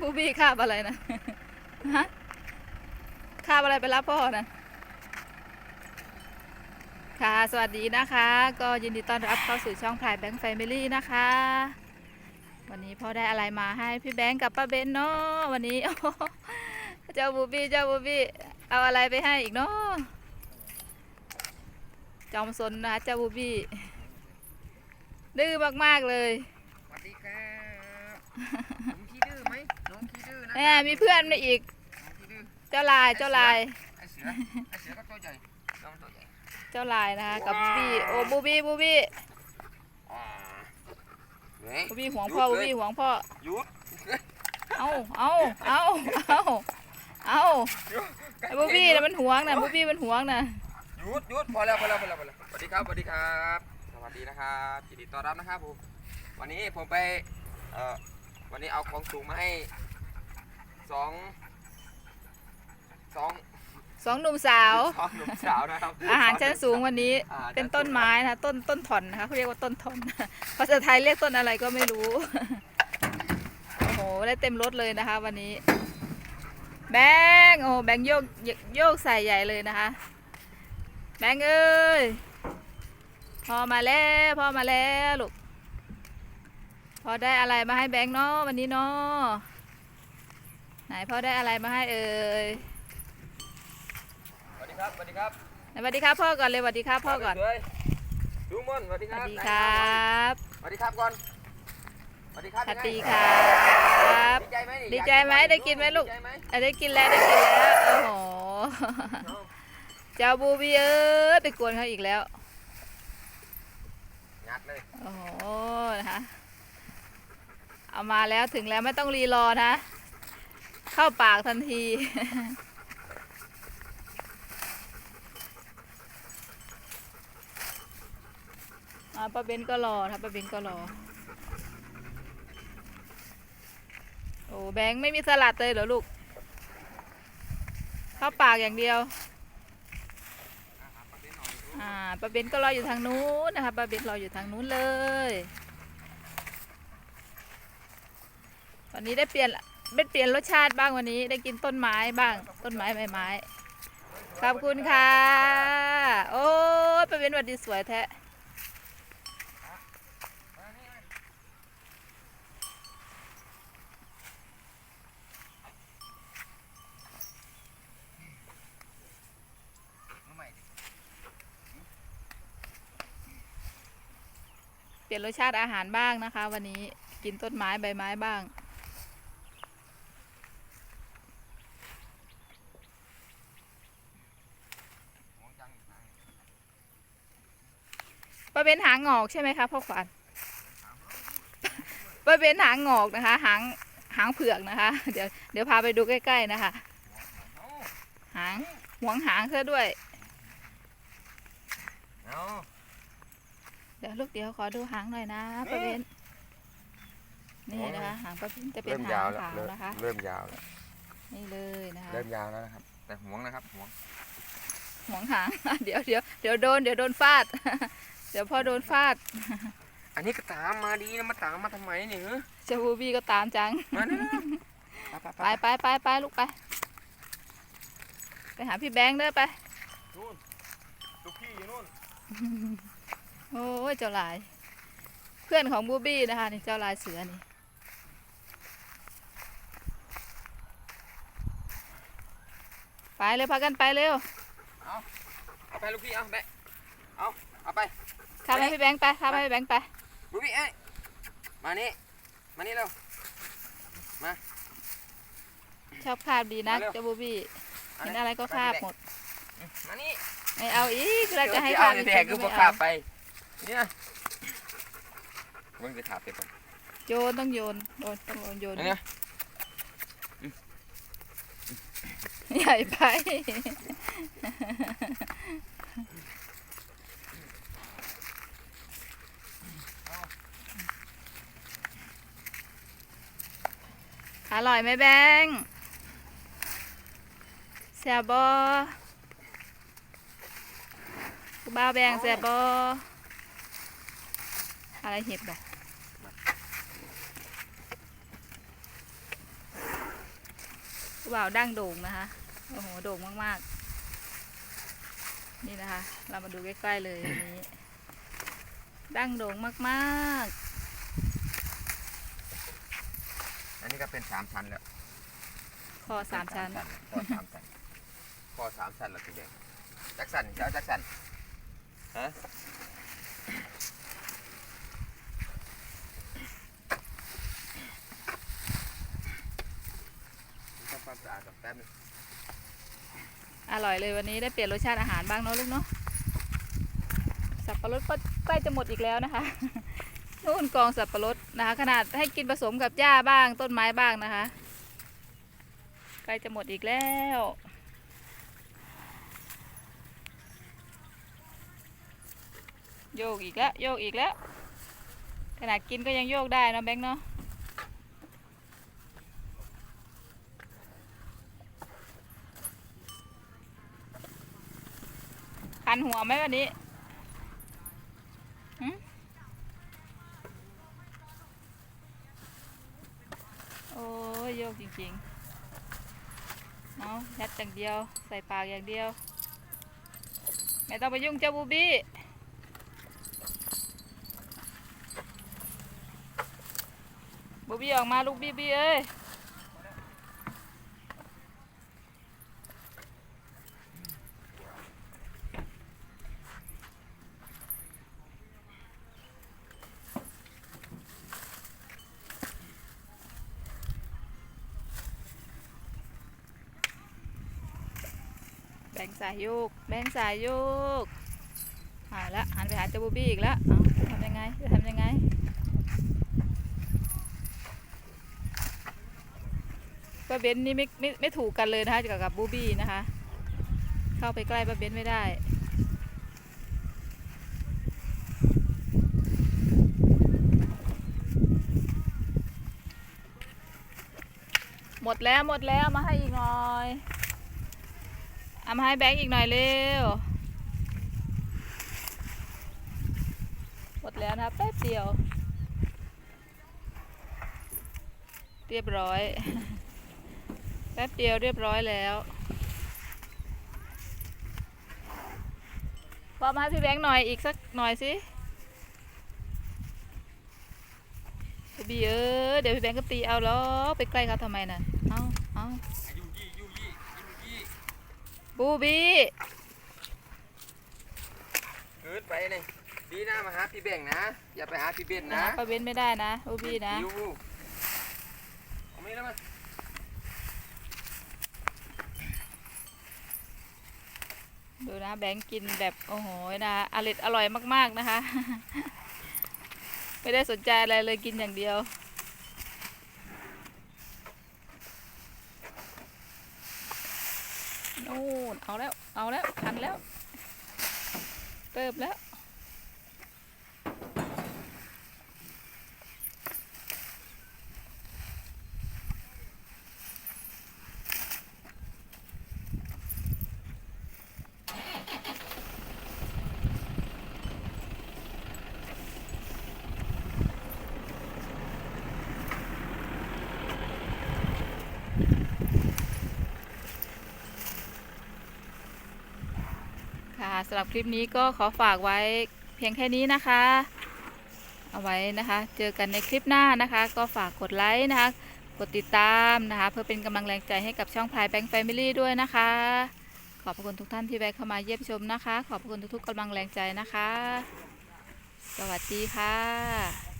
บูบี้คาบอะไรนะฮะคาบอะไรไปรับพ่อนะค่ะสวัสดีนะคะ ก็ยินดีต้อนรับเข้าสู่ช่องพายแบงค์แฟมิลี่นะคะ วันนี้พ่อได้อะไรมาให้พี่แบงค์กับป้าเบนเนาะวันนี้เจ้าบูบี้เจ้าบูบี้เอาอะไรไปให้อีกเนาะจอมซนนะคะเจ้าบูบี้ดื้อมากๆเลยสวัสดีครับ นะแหมมีเพื่อนมาอีกน้องขี้ดื้อเจ้าลายเจ้าลาย ไอเสือไอเสือก็ตัวใหญ่น้องตัวใหญ่เจ้าลายนะคะกับบูบี้โอ้บูบี้บูบี้อ่าเฮ้ยบูบี้ห่วงพ่อบูบี้ห่วงพ่อ หยุดเอาเอาเอาเอาเอาหยุดไอ้บูบี้นะมันห่วงนะบูบี้มันห่วงนะหยุดหยุดพอแล้วพอแล้วพอแล้วพอแล้วสวัสดีครับสวัสดีครับ สวัสดีนะครับยินดีต้อนรับนะครับผมวันนี้ผมไปเอ่อวันนี้เอาของสูงมาให้ สองสองสองหนุ่มสาว สองหนุ่มสาวนะครับ อาหารชั้นสูงวันนี้อาหารชั้เป็นต้นไม้นะคะต้นต้นถอนนะคะเขาเรียกว่าต้นถอน ภาษาไทยเรียกต้นอะไรก็ไม่รู้ โอ้โหได้เต็มรถเลยนะคะ วันนี้ แบงค์โอ้แบงค์โยกโยกใส่ใหญ่เลยนะคะ แบงค์เอ้ยพอมาแล้วพอมาแล้วลูกพอได้อะไรมาให้แบงค์เนาะวันนี้เนาะ ไหนพ่อได้อะไรมาให้เอ่ยสวัสดีครับสวัสดีครับสวัสดีครับพ่อก่อนเลยสวัสดีครับพ่อก่อนสวยๆดูมอนสวัสดีสควัรัสบดีครับสวัสดีครับก่อนสวัสดีครับสวัสดียังคไงรับดีใจไหมนี่ดีใจไหมอยาได้กินไหมลูกดีใจไหมอะได้กินแล้วได้กินแล้วโอ้โหเอาเจ้าบูบี้เอ้ยไปกวนเขาอีกแล้วงัดเลยโอ้โหนะคะเอามาแล้วถึงแล้วไม่ต้องรีรอนะ เข้าปากทันทีอ่าป้าเบนก็รอนะป้าเบนก็รอ โอ้แบงค์ไม่มีสลัดเลยเหรอลูก เข้าปากอย่างเดียว อ่าป้าเบนก็รออยู่ทางนู้นนะคะป้าเบนรออยู่ทางนู้นเลย วันนี้ได้เปลี่ยน ได้เปลี่ยนรสชาติบ้างวันนี้ ได้กินต้นไม้บ้าง ต้นไม้ใบไม้ขอบคุณค่ะ โอ้ยป้าเบนวัดดีสวยแท้เปลี่ยนรสชาติอาหารบ้างนะคะ วันนี้กินต้นไม้ใบไม้บ้าง ห่วงจังอยู่ไหน ป้าเบนหางงอกใช่ไหมคะพ่อขวัญป้าเบนหางงอกนะคะ หางหางเผือกนะคะ เดี๋ยวเดี๋ยวพาไปดูใกล้ ๆนะคะเอาหางหวงหางซะด้วยเอาเดี๋ยวลูกเดี๋ยวขอดูหางหน่อยนะป้าเบนนี่นะคะหางป้าเบนจะเป็นเริ่มหายาวงแล้วขาวเริ่มนะคะ เริ่มยาวแล้วนี่เลยนะคะ เริ่มยาวแล้วนะครับ แต่ห่วงนะครับห่วงหวงหาง เดี๋ยวเดี๋ยวเดี๋ยวโดนเดี๋ยวโดนฟาด เดี๋ยวพอโดนฟาด อันนี้ก็ตามมาดีนะมาตามมาทำไมเนี่ยเหรอเจ้าบูบี้ก็ตามจัง มาเนี่ยไปไปไปไปไปไปลูกไป ไปหาพี่แบงค์เด้อไปนู่นลูกพี่อยู่นู่นโอ้ยเจ้าลาย เพื่อนของบูบี้นะคะนี่เจ้าลายเสือนี่ไปเลยพากันไปเร็ว เอาเอาไปลูกพี่เอาแบะเอาเอาไป ข้ามให้พี่แบงค์ไปข้ามให้พี่แบงค์ไปลูกพี่เอ้ยมานี่มานี่เร็วชอบคาบดีนะมาเร็วเจ้าบูบี้เอาเห็นเลยอะไรก็คาบหมดมานี่ไม่เอาอีกเราจะให้เอาคาบอีกแดกก็ไม่บ่เอาขาบไปเนี่ยมึงจะขาบไปก่อนโยนต้องโยนโยนต้องโยนอันเนี้ยใหญ่ไป อร่อยไหมแบงค์แซ่บบอบ้าวแบงแซ่บบออะไรเห็ดบ่ผู้บ่าวดั้งโด่งนะคะ โอ้โห โด่งมาก ๆ นี่นะคะ เรามาดูใกล้ ๆ เลยอันนี้ ดั้งโด่งมาก อันนี้ก็เป็นสามชั้นแล้วๆคอสามชั้นคอสามชั้นคอสามชั้นแล้วพี่แบงค์จักสันเจ้าจักสันฮะทำความสะอาดกับแป๊บนึงอร่อยเลยวันนี้ได้เปลี่ยนรสชาติอาหารบ้างเนอะลูกเนาะสับปะรดก็ใกล้จะหมดอีกแล้วนะคะนู่นกองสับปะรด นะคะขนาดให้กินผสมกับหญ้าบ้างต้นไม้บ้างนะคะใกล้จะหมดอีกแล้ว โยกอีกแล้วโยกอีกแล้ว ขนาดกินก็ยังโยกได้นะแบงค์เนาะคันหัวไหมวันนี้ ริงๆเอายัดอย่างเดียว ใส่ปากอย่างเดียว ไม่ต้องไปยุ่งเจ้าบูบี้บูบี้ออกมาลูกบี้บี้เอ้ย งสายโยก แบงสายโยกหายละหันไปหาเจ้าบูบี้อีกแล้วจะทำยังไงจะทำยังไงป้าเบนนี่ไม่ไม่ไม่ถูกกันเลยนะคะกับกับบูบี้นะคะ เข้าไปใกล้ป้าเบนไม่ได้หมดแล้วหมดแล้วมาให้อีกหน่อย เอามาให้แบงค์อีกหน่อยเร็ว หมดแล้วนะแป๊บเดียว เรียบร้อย แป๊บเดียวเรียบร้อยแล้วพอมาให้พี่แบงค์หน่อยอีกสักหน่อยสิบีเออเดี๋ยวพี่แบงค์ก็ตีเอาแล้อไปใกล้เขาทำไมน่ะ เอาเอายูยี่ยูยี่ยูยี่ บูบี้เกิดไปเลยดีนะมาหาพี่แบงค์นะ อย่าไปหาพี่เบนนะนะประเว้นไม่ได้นะบูบี้นะยูเอามีแล้วมั้ยดูนะแบงค์กินแบบโอ้โหนะอร่อยอร่อยมากๆนะคะ ไม่ได้สนใจอะไรเลยกินอย่างเดียว นู่นเอาแล้ว เอาแล้วทันแล้ว เติบแล้ว สำหรับคลิปนี้ก็ขอฝากไว้เพียงแค่นี้นะคะ เอาไว้นะคะ เจอกันในคลิปหน้านะคะ ก็ฝากกดไลค์นะคะ กดติดตามนะคะ เพื่อเป็นกำลังแรงใจให้กับช่องพายแบงค์แฟมิลี่ด้วยนะคะ ขอบคุณทุกท่านที่แวะเข้ามาเยี่ยมชมนะคะ ขอบคุณทุกๆกำลังแรงใจนะคะ สวัสดีค่ะ